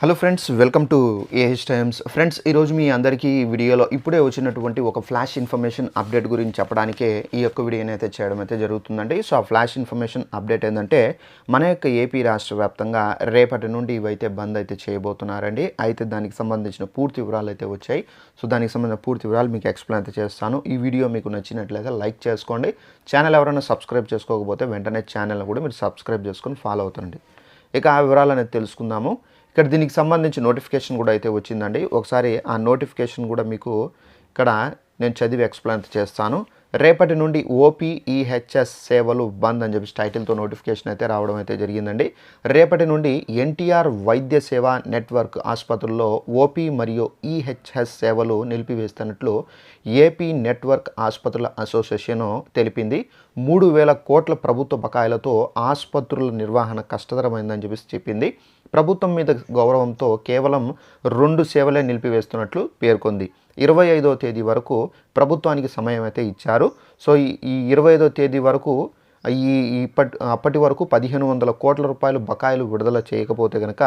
Hello friends welcome to AH times friends ఈరోజు మీ అందరికీ ఈ వీడియోలో ఇప్పుడే వచ్చినటువంటి ఒక ఫ్లాష్ ఇన్ఫర్మేషన్ అప్డేట్ గురించి చెప్పడానికే ఈ యొక్క వీడియోని అయితే చేయడం అయితే జరుగుతుందండి. సో ఆ ఫ్లాష్ ఇన్ఫర్మేషన్ అప్డేట్ ఏంటంటే మన యొక్క ఏపీ రాష్ట్ర వ్యాప్తంగా రేపటి నుండి ఇవైతే బంద్ అయితే చేయబోతున్నారండి. అయితే దానికి సంబంధించిన పూర్తి వివరాలు అయితే వచ్చాయి. సో దానికి సంబంధించిన పూర్తి వివరాలు మీకు ఎక్స్ప్లెయిన్ అయితే చేస్తాను. ఈ వీడియో మీకు నచ్చినట్లయితే లైక్ చేసుకోండి. ఛానల్ ఎవరైనా సబ్స్క్రైబ్ చేసుకోకపోతే వెంటనే ఛానల్ కూడా మీరు సబ్స్క్రైబ్ చేసుకొని ఫాలో అవుతుండండి. ఇక ఆ వివరాలు అనేది తెలుసుకుందాము. ఇక్కడ దీనికి సంబంధించి నోటిఫికేషన్ కూడా అయితే వచ్చిందండి. ఒకసారి ఆ నోటిఫికేషన్ కూడా మీకు ఇక్కడ నేను చదివి ఎక్స్ప్లెయిన్ చేస్తాను. రేపటి నుండి ఓపీఈహెచ్ఎస్ సేవలు బంద్ అని చెప్పి టైటిల్తో నోటిఫికేషన్ అయితే రావడం అయితే జరిగిందండి. రేపటి నుండి ఎన్టీఆర్ వైద్య సేవ నెట్వర్క్ ఆసుపత్రుల్లో ఓపీ మరియు ఈహెచ్ఎస్ సేవలు నిలిపివేస్తున్నట్లు ఏపీ నెట్వర్క్ ఆసుపత్రుల అసోసియేషన్ తెలిపింది. మూడు వేల కోట్ల ప్రభుత్వ బకాయిలతో ఆసుపత్రుల నిర్వహణ కష్టతరమైందని చెప్పి చెప్పింది. ప్రభుత్వం మీద గౌరవంతో కేవలం రెండు సేవలే నిలిపివేస్తున్నట్లు పేర్కొంది. ఇరవై ఐదో తేదీ వరకు ప్రభుత్వానికి సమయం అయితే ఇచ్చారు. సో ఈ- ఈ ఇరవై ఐదో తేదీ వరకు ఈ ఇప్పటి అప్పటి వరకు పదిహేను వందల కోట్ల రూపాయలు బకాయిలు విడుదల చేయకపోతే కనుక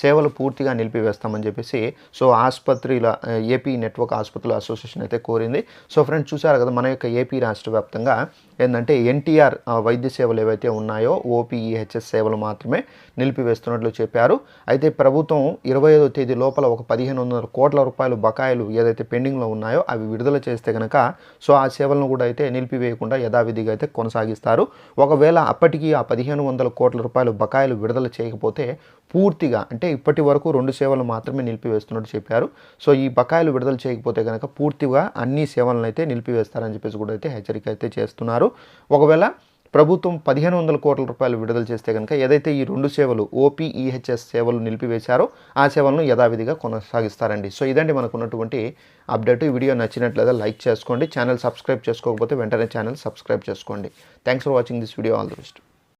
సేవలు పూర్తిగా నిలిపివేస్తామని చెప్పేసి సో ఆసుపత్రిల ఏపీ నెట్వర్క్ ఆసుపత్రుల అసోసియేషన్ అయితే కోరింది. సో ఫ్రెండ్స్ చూసారు కదా మన యొక్క ఏపీ రాష్ట్ర వ్యాప్తంగా ఏంటంటే ఎన్టీఆర్ వైద్య సేవలు ఏవైతే ఉన్నాయో ఓపీఈహెచ్ఎస్ సేవలు మాత్రమే నిలిపివేస్తున్నట్లు చెప్పారు. అయితే ప్రభుత్వం ఇరవై ఐదో తేదీ లోపల ఒక పదిహేను వందల కోట్ల రూపాయలు బకాయిలు ఏదైతే పెండింగ్లో ఉన్నాయో అవి విడుదల చేస్తే కనుక సో ఆ సేవలను కూడా అయితే నిలిపివేయకుండా యథావిధిగా అయితే కొనసాగిస్తారు. ఒకవేళ అప్పటికి ఆ పదిహేను వందల కోట్ల రూపాయలు బకాయిలు విడుదల చేయకపోతే పూర్తిగా అంటే ఇప్పటి వరకు రెండు సేవలు మాత్రమే నిలిపివేస్తున్నట్టు చెప్పారు. సో ఈ బకాయిలు విడుదల చేయకపోతే కనుక పూర్తిగా అన్ని సేవలను అయితే నిలిపివేస్తారని చెప్పేసి కూడా అయితే హెచ్చరిక అయితే చేస్తున్నారు. ఒకవేళ ప్రభుత్వం పదిహేను వందల కోట్ల రూపాయలు విడుదల చేస్తే కనుక ఏదైతే ఈ రెండు సేవలు ఓపీఈహెచ్ఎస్ సేవలు నిలిపివేశారో ఆ సేవలను యథావిధిగా కొనసాగిస్తారండి. సో ఇదండి మనకు ఉన్నటువంటి అప్డేట్. ఈ వీడియో నచ్చినట్లయితే లైక్ చేసుకోండి. ఛానల్ సబ్స్క్రైబ్ చేసుకోకపోతే వెంటనే ఛానల్ సబ్స్క్రైబ్ చేసుకోండి. Thanks for watching this video. All the best.